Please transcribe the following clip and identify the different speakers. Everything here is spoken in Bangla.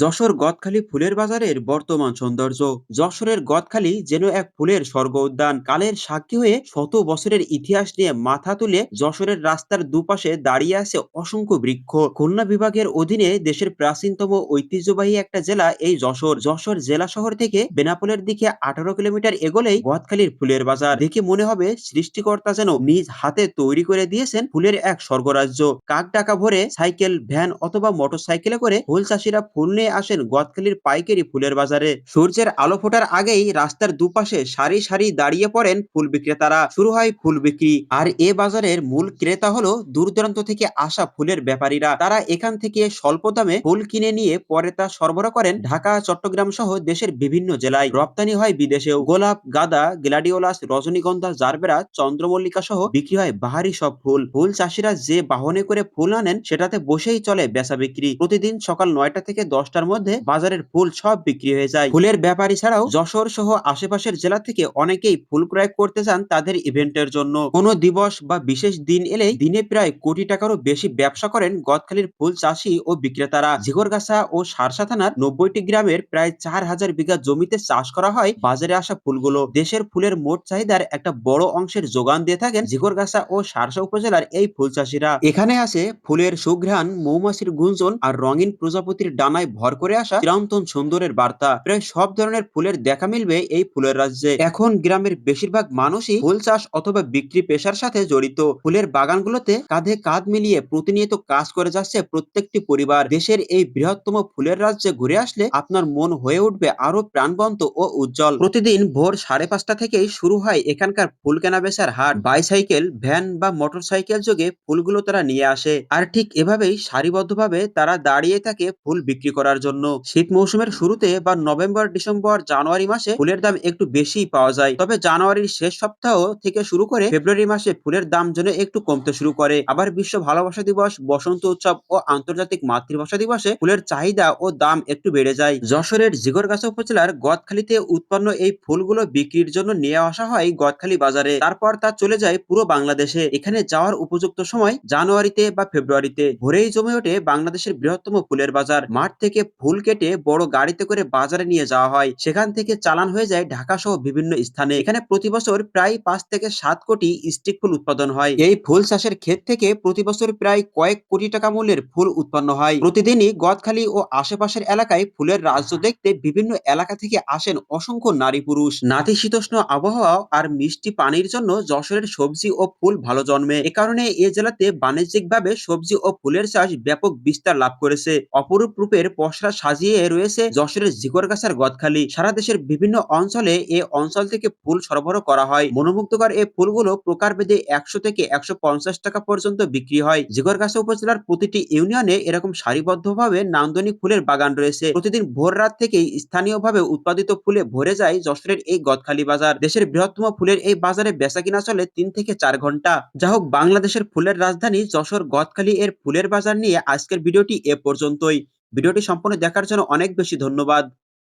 Speaker 1: যশোর গদখালি ফুলের বাজারের বর্তমান সৌন্দর্য। যশোরের গদখালি যেন এক ফুলের স্বর্গ উদ্যান। কালের সাক্ষী হয়ে শত বছরের ইতিহাস নিয়ে মাথা তুলে যশোরের রাস্তার দুপাশে দাঁড়িয়ে আছে অসংখ্য বৃক্ষ। খুলনা বিভাগের অধীনে দেশের প্রাচীনতম ঐতিহ্যবাহী একটা জেলা এই যশোর। যশোর জেলা শহর থেকে বেনাপোলের দিকে আঠারো কিলোমিটার এগোলেই গদখালির ফুলের বাজার। দেখে মনে হবে সৃষ্টিকর্তা যেন নিজ হাতে তৈরি করে দিয়েছেন ফুলের এক স্বর্গরাজ্য। কাক টাকা ভরে সাইকেল, ভ্যান অথবা মোটর সাইকেলে করে ফুল চাষিরা ফুল নিয়ে আসেন গদখালির পাইকারি ফুলের বাজারে। সূর্যের আলো ফোটার আগেই রাস্তার দুপাশে সারি সারি দাঁড়িয়ে পড়েন ফুল বিক্রেতারা। শুরু হয় ফুল বিক্রি। আর এ বাজারের মূল ক্রেতা হলো দূর দূরান্ত থেকে আসা ফুলের ব্যাপারীরা। তারা এখান থেকে স্বল্প দামে ফুল কিনে নিয়ে পরে তা সরবরাহ করেন ঢাকা, চট্টগ্রাম সহ দেশের বিভিন্ন জেলায়। রপ্তানি হয় বিদেশেও। গোলাপ, গাঁদা, গ্লাডিওলাস, রজনীগন্ধা, জারবেরা, চন্দ্রমল্লিকা সহ বিক্রি হয় বাহারি সব ফুল। ফুল চাষিরা যে বাহনে করে ফুল আনেন সেটাতে বসেই চলে বেচা বিক্রি। প্রতিদিন সকাল নয়টা থেকে দশটার মধ্যে বাজারের ফুল সব বিক্রি হয়ে যায়। ফুলের ব্যাপারী ছাড়াও যশোর সহ আশেপাশের জেলা থেকে অনেকেই ফুল ক্রয় করতে চান তাদের ইভেন্টের জন্য। কোনো দিবস বা বিশেষ দিন এলেই দিনে প্রায় কোটি টাকারও বেশি ব্যবসা করেন গদখালির ফুল চাষি ও বিক্রেতারা। ঝিগরগাছা ও সারসা থানার নব্বইটি গ্রামের প্রায় চার হাজার বিঘা জমিতে চাষ করা হয় বাজারে আসা ফুলগুলো। দেশের ফুলের মোট চাহিদার একটা বড় অংশের যোগান দিয়ে থাকেন ঝিগরগাছা ও সারসা উপজেলার এই ফুল চাষিরা। এখানে আছে ফুলের সুঘ্রাণ, মৌমাছির গুঞ্জন আর রঙিন প্রজাপতির ডানায় ভর করে আসা চিরন্তন সুন্দরের বার্তা। প্রায় সব ধরনের ফুলের দেখা মিলবে এই ফুলের রাজ্যে। এখন গ্রামের বেশিরভাগ মানুষই ফুল চাষ অথবা বিক্রি পেশার সাথে জড়িত। ফুলের বাগানগুলোতে কাঁধে কাঁধ মিলিয়ে প্রতিনিয়ত কাজ করে যাচ্ছে প্রত্যেকটি পরিবার। দেশের এই বৃহত্তম ফুলের রাজ্যে ঘুরে আসলে আপনার মন হয়ে উঠবে আরও প্রাণবন্ত ও উজ্জ্বল। প্রতিদিন ভোর সাড়ে পাঁচটা থেকেই শুরু হয় এখানকার ফুল কেনা বেচার হাট। বাইসাইকেল, ভ্যান বা মোটর সাইকেল যোগে ফুলগুলো তারা নিয়ে আসে। আর ঠিক এভাবেই সারিবদ্ধভাবে তারা দাঁড়িয়ে থাকে ফুল বিক্রি করার জন্য। শীত মৌসুমের শুরুতে বা নভেম্বর, ডিসেম্বর, জানুয়ারি মাসে ফুলের দাম একটু বেশি পাওয়া যায়। তবে জানুয়ারির শেষ সপ্তাহ থেকে শুরু করে ফেব্রুয়ারি মাসে ফুলের দাম যেন একটু কমতে শুরু করে। আবার বিশ্ব ভালোবাসা দিবস, বসন্ত উৎসব ও আন্তর্জাতিক মাতৃভাষা দিবসে ফুলের চাহিদা ও দাম একটু বেড়ে যায়। যশোরের জিগরগাছা উপজেলার গদখালিতে উৎপন্ন এই ফুলগুলো বিক্রির জন্য নিয়ে আসা হয় গদখালি বাজারে। তারপর তা চলে যায় পুরো বাংলাদেশে। এখানে যাওয়ার উপযুক্ত সময় জানুয়ারিতে বা ফেব্রুয়ারিতে। ভোরেই জমে ওঠে বাংলাদেশের বৃহত্তম ফুলের বাজার। মাঠ থেকে ফুল কেটে বড় গাড়িতে করে বাজারে নিয়ে যাওয়া হয়। সেখান থেকে চালান হয়ে যায় ঢাকা সহ বিভিন্ন স্থানে। এখানে প্রতি বছর প্রায় পাঁচ থেকে সাত কোটি স্টিক ফুল উৎপাদন হয়। এই ফুল চাষের ক্ষেত থেকে প্রতি বছর প্রায় কয়েক কোটি টাকা মূল্যের ফুল উৎপন্ন হয়। প্রতিদিনই গদখালি ও আশেপাশের এলাকায় ফুলের রাজ্য দেখতে বিভিন্ন এলাকা থেকে আসেন অসংখ্য নারী পুরুষ। নাতিশীতোষ্ণ আবহাওয়া আর মিষ্টি পানির জন্য যশোরের সবজি ও ফুল ভালো জন্মে। এ কারণে এ জেলাতে বাণিজ্যিকভাবে সবজি ও ফুলের চাষ ব্যাপক বিস্তার লাভ করেছে। অপরূপ রূপের পসরা সাজিয়ে রয়েছে যশোরের জিগরগাছার গদখালি। সারা দেশের বিভিন্ন অঞ্চলে এ অঞ্চল থেকে ফুল সরবরাহ করা হয়। মনোমুগ্ধকর এই ফুলগুলো প্রকারভেদে একশো থেকে একশো পঞ্চাশ টাকা পর্যন্ত বিক্রি হয়। জিগরগাছা উপজেলার প্রতিটি ইউনিয়নে এরকম সারিবদ্ধভাবে নান্দনিক ফুলের বাগান রয়েছে। প্রতিদিন ভোর রাত থেকেই স্থানীয়ভাবে উৎপাদিত ফুলে ভরে যায় যশোরের এই গদখালি বাজার। দেশের বৃহত্তম ফুলের এই বাজারে বেচা কিনা চলে তিন থেকে চার ঘণ্টা। যা হোক, বাংলাদেশের ফুলের রাজধানী যশোর গদখালি এর ফুলের বাজার নিয়ে আজকের ভিডিওটি এ পর্যন্তই। ভিডিওটি সম্পূর্ণ দেখার জন্য অনেক বেশি ধন্যবাদ।